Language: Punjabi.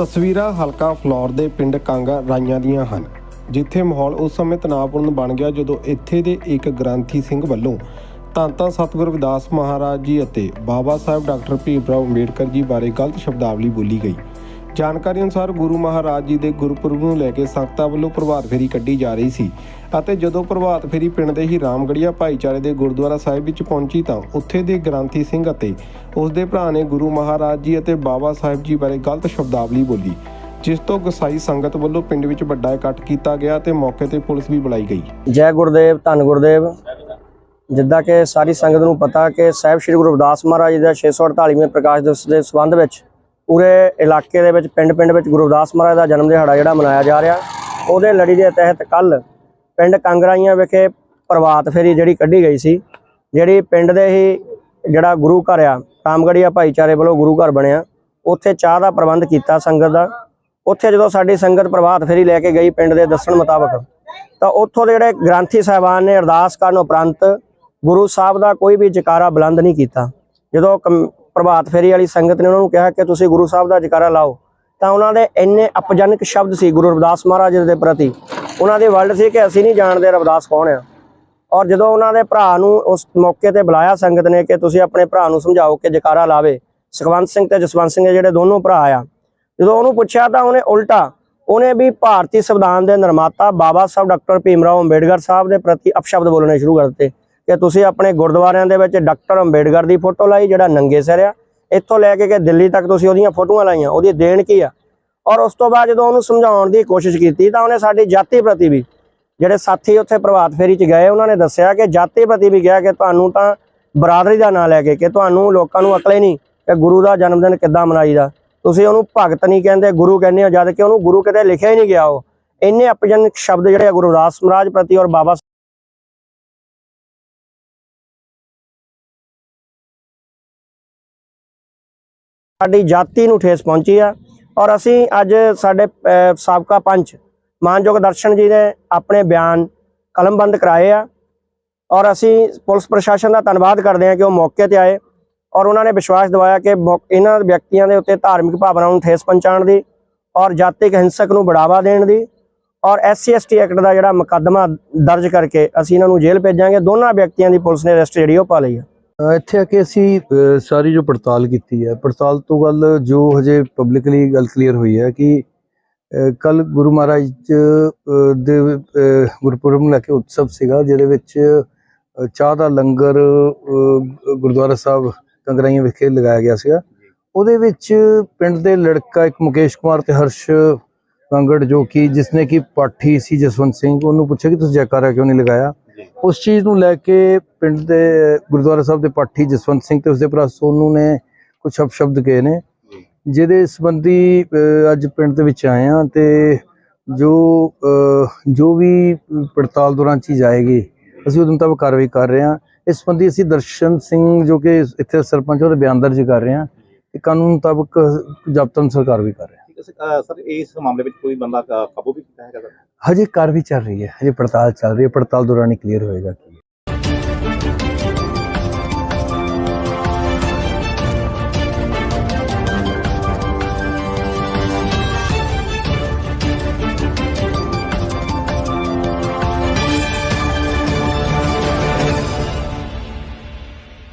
ਤਸਵੀਰਾਂ ਹਲਕਾ ਫਲੌਰ ਦੇ ਪਿੰਡ ਕਾਂਗਾ ਰਾਈਆਂ ਦੀਆਂ ਹਨ, ਜਿੱਥੇ ਮਾਹੌਲ ਉਸ ਸਮੇਂ ਤਣਾਅਪੂਰਨ ਬਣ ਗਿਆ ਜਦੋਂ ਇੱਥੇ ਦੇ ਇੱਕ ਗ੍ਰੰਥੀ ਸਿੰਘ ਵੱਲੋਂ ਧੰਨ ਧੰਨ ਸਤਿਗੁਰ ਵਿਦਾਸ ਮਹਾਰਾਜ ਜੀ ਅਤੇ ਬਾਬਾ ਸਾਹਿਬ ਡਾਕਟਰ ਭੀਮ ਰਾਓ ਅੰਬੇਡਕਰ ਜੀ ਬਾਰੇ ਗਲਤ ਸ਼ਬਦਾਵਲੀ ਬੋਲੀ ਗਈ। ਜਾਣਕਾਰੀ ਅਨੁਸਾਰ ਗੁਰੂ ਮਹਾਰਾਜ ਜੀ ਦੇ ਗੁਰਪੁਰਬ ਨੂੰ ਲੈ ਕੇ ਸੰਗਤਾਂ ਵੱਲੋਂ ਪ੍ਰਭਾਤ ਫੇਰੀ ਕੱਢੀ ਜਾ ਰਹੀ ਸੀ ਅਤੇ ਜਦੋਂ ਪ੍ਰਭਾਤ ਫੇਰੀ ਪਿੰਡ ਦੇ ਹੀ ਰਾਮਗੜੀਆ ਭਾਈਚਾਰੇ ਦੇ ਗੁਰਦੁਆਰਾ ਸਾਹਿਬ ਵਿੱਚ ਪਹੁੰਚੀ ਤਾਂ ਉੱਥੇ ਦੇ ਗ੍ਰੰਥੀ ਸਿੰਘ ਅਤੇ ਉਸ ਦੇ ਭਰਾ ਨੇ ਗੁਰੂ ਮਹਾਰਾਜ ਜੀ ਅਤੇ ਬਾਬਾ ਸਾਹਿਬ ਜੀ ਬਾਰੇ ਗਲਤ ਸ਼ਬਦਾਵਲੀ ਬੋਲੀ, ਜਿਸ ਤੋਂ ਗਸਾਈ ਸੰਗਤ ਵੱਲੋਂ ਪਿੰਡ ਵਿੱਚ ਵੱਡਾ ਇਕੱਠ ਕੀਤਾ ਗਿਆ ਤੇ ਮੌਕੇ ਤੇ ਪੁਲਿਸ ਵੀ ਬੁਲਾਈ ਗਈ। ਜੈ ਗੁਰਦੇਵ, ਧੰਨ ਗੁਰਦੇਵ। ਜਿੱਦਾਂ ਕਿ ਸਾਰੀ ਸੰਗਤ ਨੂੰ ਪਤਾ ਕਿ ਸਾਹਿਬ ਸ੍ਰੀ ਗੁਰੂ ਰਵਿਦਾਸ ਮਹਾਰਾਜ ਜੀ ਦਾ 648ਵੇਂ ਪ੍ਰਕਾਸ਼ ਦਿਵਸ ਦੇ ਸੰਬੰਧ ਵਿੱਚ ਪੂਰੇ ਇਲਾਕੇ ਦੇ ਵਿੱਚ, ਪਿੰਡ-ਪਿੰਡ ਵਿੱਚ ਗੁਰੂ ਰਵਿਦਾਸ ਮਹਾਰਾਜ ਦਾ ਜਨਮ ਦਿਹਾੜਾ ਜਿਹੜਾ ਮਨਾਇਆ ਜਾ ਰਿਹਾ। ਉਹਦੇ ਲੜੀ ਦੇ ਤਹਿਤ ਕੱਲ ਪਿੰਡ ਕੰਗਰਾਈਆਂ ਵਿਖੇ ਪ੍ਰਭਾਤ ਫੇਰੀ ਜਿਹੜੀ ਕੱਢੀ ਗਈ ਸੀ, ਜਿਹੜੀ ਪਿੰਡ ਦੇ ਹੀ ਜਿਹੜਾ ਗੁਰੂ ਘਰ ਆ ਕਾਮਗੜੀਆ ਭਾਈਚਾਰੇ ਵੱਲੋਂ ਗੁਰੂ ਘਰ ਬਣਿਆ, ਉੱਥੇ ਚਾਹ ਦਾ ਪ੍ਰਬੰਧ ਕੀਤਾ ਸੰਗਤ ਦਾ। ਉੱਥੇ ਜਦੋਂ ਸਾਡੀ ਸੰਗਤ ਪ੍ਰਭਾਤ ਫੇਰੀ ਲੈ ਕੇ ਗਈ ਪਿੰਡ ਦੇ ਦੱਸਣ ਮੁਤਾਬਕ, ਤਾਂ ਉੱਥੋਂ ਦੇ ਜਿਹੜੇ ਗ੍ਰੰਥੀ ਸਾਹਿਬਾਨ ਨੇ ਅਰਦਾਸ ਕਰਨ ਉਪਰੰਤ ਗੁਰੂ ਸਾਹਿਬ ਦਾ ਕੋਈ ਵੀ ਜਕਾਰਾ ਬੁਲੰਦ ਨਹੀਂ ਕੀਤਾ। ਜਦੋਂ ਕਮ- ਪ੍ਰਭਾਤ ਫੇਰੀ ਵਾਲੀ ਸੰਗਤ ਨੇ ਉਹਨਾਂ ਨੂੰ ਕਿਹਾ ਕਿ ਤੁਸੀਂ ਗੁਰੂ ਸਾਹਿਬ ਦਾ ਜਕਾਰਾ ਲਾਓ। ਤਾਂ ਉਹਨਾਂ ਦੇ ਇੰਨੇ ਅਪਜਨਕ ਸ਼ਬਦ ਸੀ ਗੁਰੂ ਰਵਿਦਾਸ ਮਹਾਰਾਜ ਦੇ ਪ੍ਰਤੀ। ਉਹਨਾਂ ਦੇ ਵਰਡ ਸੀ ਕਿ ਅਸੀਂ ਨਹੀਂ ਜਾਣਦੇ ਰਵਿਦਾਸ ਕੌਣ ਆ। ਔਰ ਜਦੋਂ ਉਹਨਾਂ ਦੇ ਭਰਾ ਨੂੰ ਉਸ ਮੌਕੇ ਤੇ ਬੁਲਾਇਆ ਸੰਗਤ ਨੇ ਕਿ ਤੁਸੀਂ ਆਪਣੇ ਭਰਾ ਨੂੰ ਸਮਝਾਓ ਕਿ ਜਕਾਰਾ ਲਾਵੇ, ਸੁਖਵੰਤ ਸਿੰਘ ਤੇ ਜਸਵੰਤ ਸਿੰਘ ਜਿਹੜੇ ਦੋਨੋਂ ਭਰਾ ਆ। ਜਦੋਂ ਉਹਨੂੰ ਪੁੱਛਿਆ ਤਾਂ ਉਹਨੇ ਉਲਟਾ ਉਹਨੇ ਵੀ ਭਾਰਤੀ ਸੰਵਿਧਾਨ ਦੇ ਨਿਰਮਾਤਾ ਬਾਬਾ ਸਾਹਿਬ ਡਾਕਟਰ ਭੀਮ ਰਾਓ ਅੰਬੇਡਕਰ ਸਾਹਿਬ ਦੇ ਪ੍ਰਤੀ ਅਪਸ਼ਬਦ ਬੋਲਣੇ ਸ਼ੁਰੂ ਕਰ ਦਿੱਤੇ। ਕਿ ਤੁਸੀਂ ਆਪਣੇ ਗੁਰਦੁਆਰਿਆਂ ਦੇ ਵਿੱਚ ਡਾਕਟਰ ਅੰਬੇਡਕਰ ਦੀ ਫੋਟੋ ਲਾਈ, ਜਿਹੜਾ ਨੰਗੇ ਸਿਰ ਆ। ਇੱਥੋਂ ਲੈ ਕੇ ਕਿ ਦਿੱਲੀ ਤੱਕ ਤੁਸੀਂ ਉਹਦੀਆਂ ਫੋਟੋਆਂ ਲਾਈਆਂ, ਉਹਦੀ ਦੇਣ ਕੀ ਆ? ਔਰ ਉਸ ਤੋਂ ਬਾਅਦ ਜਦੋਂ ਉਹਨੂੰ ਸਮਝਾਉਣ ਦੀ ਕੋਸ਼ਿਸ਼ ਕੀਤੀ ਤਾਂ ਉਹਨੇ ਸਾਡੀ ਜਾਤੀ ਪ੍ਰਤੀ ਵੀ, ਜਿਹੜੇ ਸਾਥੀ ਉੱਥੇ ਪ੍ਰਭਾਤ ਫੇਰੀ 'ਚ ਗਏ, ਉਹਨਾਂ ਨੇ ਦੱਸਿਆ ਕਿ ਜਾਤੀ ਪ੍ਰਤੀ ਵੀ ਕਿਹਾ ਕਿ ਤੁਹਾਨੂੰ ਤਾਂ ਬਰਾਦਰੀ ਦਾ ਨਾਂ ਲੈ ਕੇ ਕਿ ਤੁਹਾਨੂੰ ਲੋਕਾਂ ਨੂੰ ਅਕਲ ਹੀ ਨਹੀਂ ਕਿ ਗੁਰੂ ਦਾ ਜਨਮ ਦਿਨ ਕਿੱਦਾਂ ਮਨਾਈਦਾ। ਤੁਸੀਂ ਉਹਨੂੰ ਭਗਤ ਨਹੀਂ ਕਹਿੰਦੇ, ਗੁਰੂ ਕਹਿੰਦੇ ਹੋ, ਜਦ ਕਿ ਉਹਨੂੰ ਗੁਰੂ ਕਿਤੇ ਲਿਖਿਆ ਹੀ ਨਹੀਂ ਗਿਆ ਉਹ। ਇੰਨੇ ਅਪਜਨਕ ਸ਼ਬਦ ਜਿਹੜੇ ਆ ਗੁਰੂ ਰਾਸ ਮਹਾਰਾਜ ਪ੍ਰਤੀ ਔਰ ਬਾਬਾ ਸਾਡੀ ਜਾਤੀ ਨੂੰ ਠੇਸ ਪਹੁੰਚੀ ਆ ਔਰ ਅਸੀਂ ਅੱਜ ਸਾਡੇ ਸਾਬਕਾ ਪੰਚ ਮਾਨਯੋਗ ਦਰਸ਼ਨ ਜੀ ਨੇ ਆਪਣੇ ਬਿਆਨ ਕਲਮਬੰਦ ਕਰਾਏ ਆ ਔਰ ਅਸੀਂ ਪੁਲਿਸ ਪ੍ਰਸ਼ਾਸਨ ਦਾ ਧੰਨਵਾਦ ਕਰਦੇ ਹਾਂ ਕਿ ਉਹ ਮੌਕੇ ਤੇ ਆਏ ਔਰ ਉਹਨਾਂ ਨੇ ਵਿਸ਼ਵਾਸ ਦਿਵਾਇਆ ਕਿ ਮੌ- ਇਹਨਾਂ ਵਿਅਕਤੀਆਂ ਦੇ ਉੱਤੇ ਧਾਰਮਿਕ ਭਾਵਨਾਵਾਂ ਨੂੰ ਠੇਸ ਪਹੁੰਚਾਉਣ ਦੀ ਔਰ ਜਾਤਿਕ ਹਿੰਸਕ ਨੂੰ ਬੜਾਵਾ ਦੇਣ ਦੀ ਔਰ ਐਸਸੀ ਐਸਟੀ ਐਕਟ ਦਾ ਜਿਹੜਾ ਮੁਕੱਦਮਾ ਦਰਜ ਕਰਕੇ ਅਸੀਂ ਇਹਨਾਂ ਨੂੰ ਜੇਲ੍ਹ ਭੇਜਾਂਗੇ। ਦੋਨਾਂ ਵਿਅਕਤੀਆਂ ਦੀ ਪੁਲਿਸ ਨੇ ਅਰੈਸਟ ਜਿਹੜੀ ਉਹ ਪਾ ਲਈ ਆ। ਇੱਥੇ ਆ ਕੇ ਅਸੀਂ ਸਾਰੀ ਜੋ ਪੜਤਾਲ ਕੀਤੀ ਹੈ, ਪੜਤਾਲ ਤੋਂ ਗੱਲ ਜੋ ਹਜੇ ਪਬਲਿਕਲੀ ਗੱਲ ਕਲੀਅਰ ਹੋਈ ਹੈ ਕਿ ਕੱਲ ਗੁਰੂ ਮਹਾਰਾਜ ਦੇ ਗੁਰਪੁਰਬ ਨੂੰ ਲੈ ਕੇ ਉਤਸਵ ਸੀਗਾ, ਜਿਹਦੇ ਵਿੱਚ ਚਾਹ ਦਾ ਲੰਗਰ ਗੁਰਦੁਆਰਾ ਸਾਹਿਬ ਕੰਗਰਾਈਆਂ ਵਿਖੇ ਲਗਾਇਆ ਗਿਆ ਸੀਗਾ। ਉਹਦੇ ਵਿੱਚ ਪਿੰਡ ਦੇ ਲੜਕਾ ਇੱਕ ਮੁਕੇਸ਼ ਕੁਮਾਰ ਤੇ ਹਰਸ਼ ਕੰਗੜ ਜੋ ਕਿ, ਜਿਸਨੇ ਕਿ ਪਾਠੀ ਸੀ ਜਸਵੰਤ ਸਿੰਘ, ਉਹਨੂੰ ਪੁੱਛਿਆ ਕਿ ਤੁਸੀਂ ਜੈਕਾਰਾ ਕਿਉਂ ਨਹੀਂ ਲਗਾਇਆ? ਉਸ ਚੀਜ਼ ਨੂੰ ਲੈ ਕੇ ਪਿੰਡ ਦੇ ਗੁਰਦੁਆਰਾ ਸਾਹਿਬ ਦੇ ਪਾਠੀ ਜਸਵੰਤ ਸਿੰਘ ਤੇ ਉਸਦੇ ਭਰਾ ਸੋਨੂ ਨੇ ਕੁਝ ਸ਼ਬਦ ਕਹੇ ਨੇ। ਜਿਹਦੇ ਸੰਬੰਧੀ ਅੱਜ ਪਿੰਡ ਦੇ ਵਿੱਚ ਆਏ ਆ ਤੇ ਜੋ ਜੋ ਵੀ ਪੜਤਾਲ ਦੌਰਾਨ ਚੀਜ਼ ਆਏਗੀ, ਅਸੀਂ ਉਹਦੇ ਮੁਤਾਬਕ ਕਾਰਵਾਈ ਕਰ ਰਹੇ ਹਾਂ। ਇਸ ਸੰਬੰਧੀ ਅਸੀਂ ਦਰਸ਼ਨ ਸਿੰਘ ਜੋ ਕਿ ਇੱਥੇ ਸਰਪੰਚ ਉਹਦੇ ਬਿਆਨ ਦਰਜ ਕਰ ਰਹੇ ਹਾਂ ਤੇ ਕਾਨੂੰਨ ਮੁਤਾਬਕ ਜ਼ਬਤ ਸਰਕਾਰ ਵੀ ਕਰ ਰਹੇ ਸਰ, ਇਸ ਮਾਮਲੇ ਵਿੱਚ ਕੋਈ ਬੰਦਾ ਕਾਬੂ ਵੀ ਕੀਤਾ ਹੈਗਾ ਸਰ? ਹਜੇ ਕਾਰਵਾਈ ਚੱਲ ਰਹੀ ਹੈ, ਹਜੇ ਪੜਤਾਲ ਚੱਲ ਰਹੀ ਹੈ, ਪੜਤਾਲ ਦੌਰਾਨ ਹੀ ਕਲੀਅਰ ਹੋਏਗਾ ਕਿ